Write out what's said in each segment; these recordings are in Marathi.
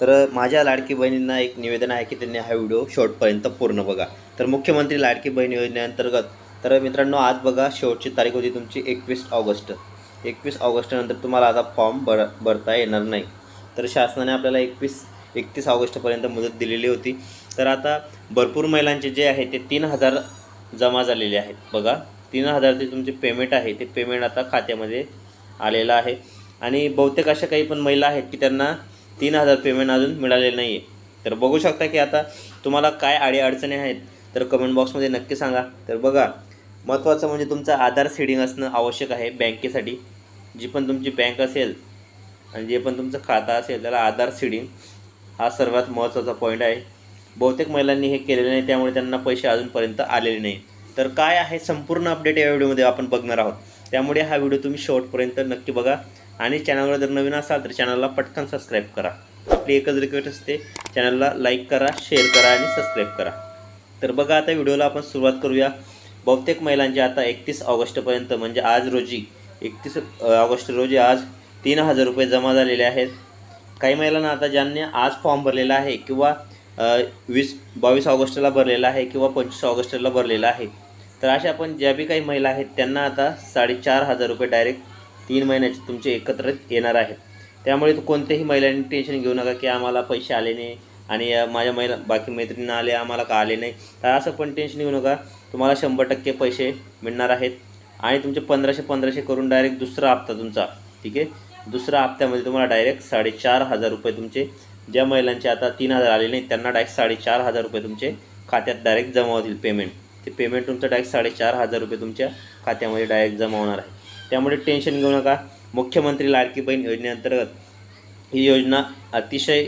तर माझ्या लाडकी बहिणींना एक निवेदन आहे की त्यांनी हा व्हिडिओ शेवटपर्यंत पूर्ण बघा. तर मुख्यमंत्री लाडकी बहीण योजनेअंतर्गत तर मित्रांनो आज बघा शेवटची तारीख होती तुमची एकवीस ऑगस्ट. एकवीस ऑगस्टनंतर तुम्हाला आता फॉर्म भर भरता येणार नाही. तर शासनाने आपल्याला एकवीस एकतीस ऑगस्टपर्यंत मुदत दिलेली होती. तर आता भरपूर महिलांचे जे आहे ते तीन हजार जमा झालेले आहेत. बघा तीन हजारचे तुमचे पेमेंट आहे ते पेमेंट आता खात्यामध्ये आलेलं आहे. आणि बहुतेक अशा काही पण महिला आहेत की त्यांना तीन हजार पेमेंट अजून मिळालेलं नाही आहे तर बघू शकता की आता तुम्हाला काय आडी अडचणी आहेत तर कमेंट बॉक्समध्ये नक्की सांगा. तर बघा महत्त्वाचं म्हणजे तुमचं आधार सीडिंग असणं आवश्यक आहे बँकेसाठी. जी पण तुमची बँक असेल आणि जे पण तुमचं खातं असेल त्याला आधार सीडिंग हा सर्वात महत्त्वाचा पॉईंट आहे. बहुतेक महिलांनी हे केलेलं नाही त्यामुळे त्यांना पैसे अजूनपर्यंत आलेले नाही. तर काय आहे संपूर्ण अपडेट या व्हिडिओमध्ये आपण बघणार आहोत. त्यामुळे हा व्हिडिओ तुम्ही शेवटपर्यंत नक्की बघा. आणि चॅनलवर जर नवीन असाल तर चॅनलला पटकन सबस्क्राईब करा. आपली एकच रिक्वेस्ट असते चॅनलला लाईक करा शेअर करा आणि सबस्क्राईब करा. तर बघा आता व्हिडिओला आपण सुरुवात करूया. बहुतेक महिलांचे आता एकतीस ऑगस्टपर्यंत म्हणजे आज रोजी एकतीस ऑगस्ट रोजी आज तीन हजार रुपये जमा झालेले आहेत. काही महिलांना आता ज्यांनी आज फॉर्म भरलेला आहे किंवा वीस बावीस ऑगस्टला भरलेला आहे किंवा पंचवीस ऑगस्टला भरलेला आहे. तर अशा पण ज्या बी काही महिला आहेत त्यांना आता साडेचार हजार रुपये डायरेक्ट तीन महिन्याचे तुमचे एकत्र येणार आहेत. त्यामुळे तू कोणत्याही महिलांनी टेन्शन घेऊ नका की आम्हाला पैसे आले नाही आणि माझ्या महिला बाकी मैत्रिणींना आले आम्हाला का आले नाही. तर असं पण टेन्शन घेऊ नका. तुम्हाला शंभर टक्के पैसे मिळणार आहेत. आणि तुमचे पंधराशे पंधराशे करून डायरेक्ट दुसरा हप्ता तुमचा ठीक आहे? दुसऱ्या हप्त्यामध्ये तुम्हाला डायरेक्ट साडेचार हजार रुपये तुमचे. ज्या महिलांचे आता तीन हजार आले नाही त्यांना डायरेक्ट साडेचार हजार रुपये तुमचे खात्यात डायरेक्ट जमा होतील पेमेंट ते पेमेंट तुमचं डायरेक्ट साडेचार हजार रुपये तुमच्या खात्यामध्ये डायरेक्ट जमा होणार आहे. त्यामुळे टेन्शन घेऊ नका. मुख्यमंत्री लाडकी बहीण योजनेअंतर्गत ही योजना अतिशय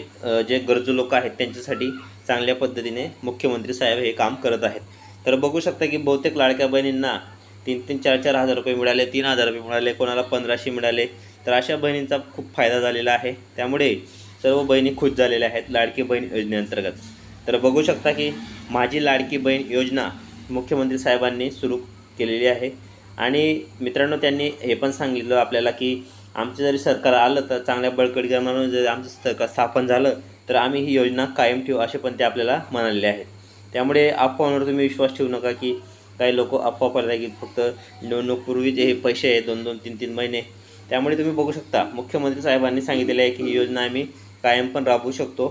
जे गरजू लोक आहेत त्यांच्यासाठी चांगल्या पद्धतीने मुख्यमंत्री साहेब हे काम करत आहेत. तर बघू शकता की बहुतेक लाडक्या बहिणींना तीन तीन चार चार हजार रुपये मिळाले तीन हजार रुपये मिळाले कोणाला पंधराशे मिळाले. तर अशा बहिणींचा खूप फायदा झालेला आहे. त्यामुळे सर्व बहिणी खुश झालेल्या आहेत लाडकी बहीण योजनेअंतर्गत. तर बघू शकता की माझी लाडकी बहीण योजना मुख्यमंत्री साहेबांनी सुरू केलेली आहे. आणि मित्रांनो त्यांनी हे पण सांगितलं आपल्याला की आमचं जरी सरकार आलं तर चांगल्या बळकटी जर आमचं सरकार स्थापन झालं तर आम्ही ही योजना कायम ठेवू असे पण ते आपल्याला म्हणाले आहेत. त्यामुळे अफवांवर तुम्ही विश्वास ठेवू नका की काही लोक अफवा पडतात की फक्त निवडणूकपूर्वी जे हे पैसे आहेत दोन दोन तीन तीन महिने त्यामुळे तुम्ही बघू शकता. मुख्यमंत्री साहेबांनी सांगितलेलं आहे की ही योजना आम्ही कायम पण राबवू शकतो.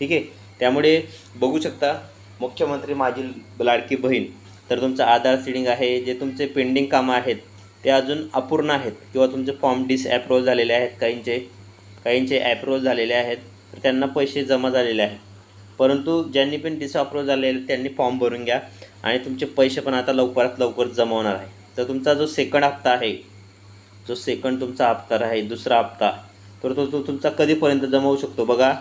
ठीक आहे? त्यामुळे बघू शकता मुख्यमंत्री माझी लाडकी बहीण तर तुमचं आधार सीडिंग आहे जे तुमचे पेंडिंग कामं आहेत ते अजून अपूर्ण आहेत किंवा तुमचे फॉर्म डिसॲप्रोव्ह झालेले आहेत काहींचे काहींचे ॲप्रोव्ह झालेले आहेत तर त्यांना पैसे जमा झालेले आहेत. परंतु ज्यांनी पण डिसअप्रूव्ह झालेले आहेत, त्यांनी फॉर्म भरून घ्या आणि तुमचे पैसे पण आता लवकरात लवकर जमा होणार आहे. तर तुमचा जो सेकंड हप्ता आहे जो सेकंड तुमचा हप्ता आहे दुसरा हप्ता तर तो तो तुमचा कधीपर्यंत जमा होऊ शकतो बघा?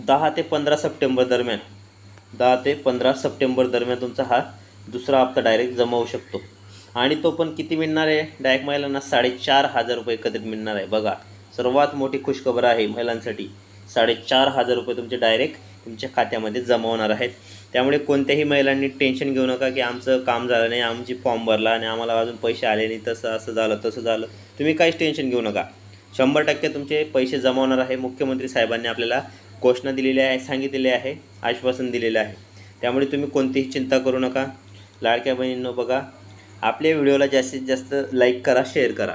दहा ते पंधरा सप्टेंबर दरम्यान. दहा ते पंधरा सप्टेंबर दरम्यान तुमचा हा दुसरा हप्ता डायरेक्ट जमावू शकतो. आणि तो पण किती मिळणार आहे? डायरेक्ट महिलांना साडेचार हजार रुपये एकत्रित मिळणार आहे. बघा सर्वात मोठी खुशखबर आहे महिलांसाठी. साडेचार हजार रुपये तुमचे डायरेक्ट तुमच्या खात्यामध्ये जमा होणार आहेत. त्यामुळे कोणत्याही महिलांनी टेन्शन घेऊ नका की आमचं काम झालं नाही आमची फॉर्म भरला आणि आम्हाला अजून पैसे आले नाही तसं असं झालं तसं झालं. तुम्ही काहीच टेन्शन घेऊ नका. शंभर टक्के तुमचे पैसे जमा होणार आहे मुख्यमंत्री साहेबांनी आपल्याला घोषणा दिलेली आहे सांगितलेली आहे आश्वासन दिलेलं आहे. त्यामुळे तुम्ही कोणतीही चिंता करू नका. लाडक्या बहिणींनो बघा आपल्या व्हिडिओला जास्तीत जास्त लाईक करा शेअर करा.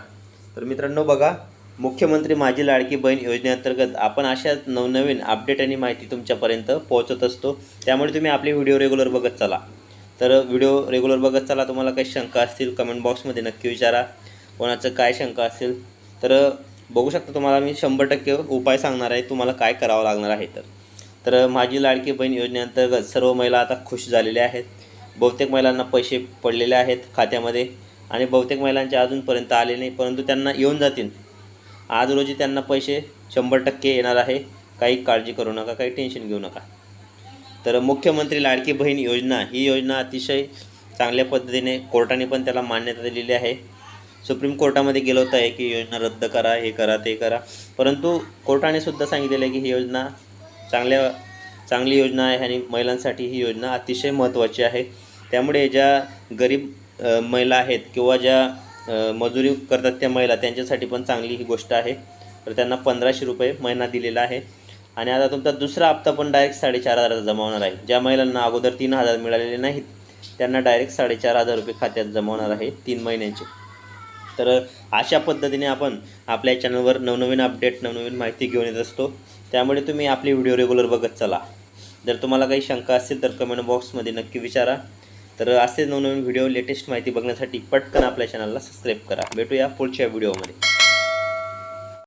तर मित्रांनो बघा मुख्यमंत्री माझी लाडकी बहीण योजनेअंतर्गत आपण अशाच नवनवीन अपडेट आणि माहिती तुमच्यापर्यंत पोहोचत असतो. त्यामुळे तुम्ही आपले व्हिडिओ रेग्युलर बघत चला. तर व्हिडिओ रेग्युलर बघत चला तुम्हाला काही शंका असतील कमेंट बॉक्समध्ये नक्की विचारा. कोणाचं काय शंका असेल तर बघू शकता तुम्हाला मी शंभर टक्के उपाय सांगणार आहे तुम्हाला काय करावं लागणार आहे तर. तर माझी लाडकी बहीण योजनेअंतर्गत सर्व महिला आता खुश झालेल्या आहेत. बहुतेक महिलांना पैसे पडलेले आहेत खात्यामध्ये आणि बहुतेक महिलांचे अजूनपर्यंत आले नाही परंतु त्यांना येऊन जातील. आज रोजी त्यांना पैसे शंभर टक्के येणार आहे. काही काळजी करू नका काही टेन्शन घेऊ नका. तर मुख्यमंत्री लाडकी बहीण योजना ही योजना अतिशय चांगल्या पद्धतीने कोर्टाने पण त्याला मान्यता दिलेली आहे. सुप्रीम कोर्टामध्ये गेलं होतं आहे की योजना रद्द करा हे करा ते करा. परंतु कोर्टाने सुद्धा सांगितलेलं आहे की ही योजना चांगल्या चांगली योजना आहे आणि महिलांसाठी ही योजना अतिशय महत्त्वाची आहे. त्यामुळे ज्या गरीब महिला आहेत किंवा ज्या मजुरी करतात त्या महिला त्यांच्यासाठी पण चांगली ही गोष्ट आहे. तर त्यांना पंधराशे रुपये महिना दिलेला आहे. आणि आता तुमचा दुसरा हप्ता पण डायरेक्ट साडेचार हजाराचा जमा होणार आहे. ज्या महिलांना अगोदर तीन हजार मिळालेले नाहीत त्यांना डायरेक्ट साडेचार हजार रुपये खात्यात जमा होणार आहे तीन महिन्यांचे. तर अशा पद्धतीने आपण आपल्या चॅनलवर नवनवीन अपडेट नवनवीन माहिती घेऊन येत असतो. त्यामुळे तुम्ही आपले व्हिडिओ रेग्युलर बघत चला. जर तुम्हाला काही शंका असतील तर कमेंट बॉक्समध्ये नक्की विचारा. तर असे नवनवीन व्हिडिओ लेटेस्ट माहिती बघण्यासाठी पटकन आपल्या चॅनलला सबस्क्राईब करा. भेटूया पुढच्या व्हिडिओमध्ये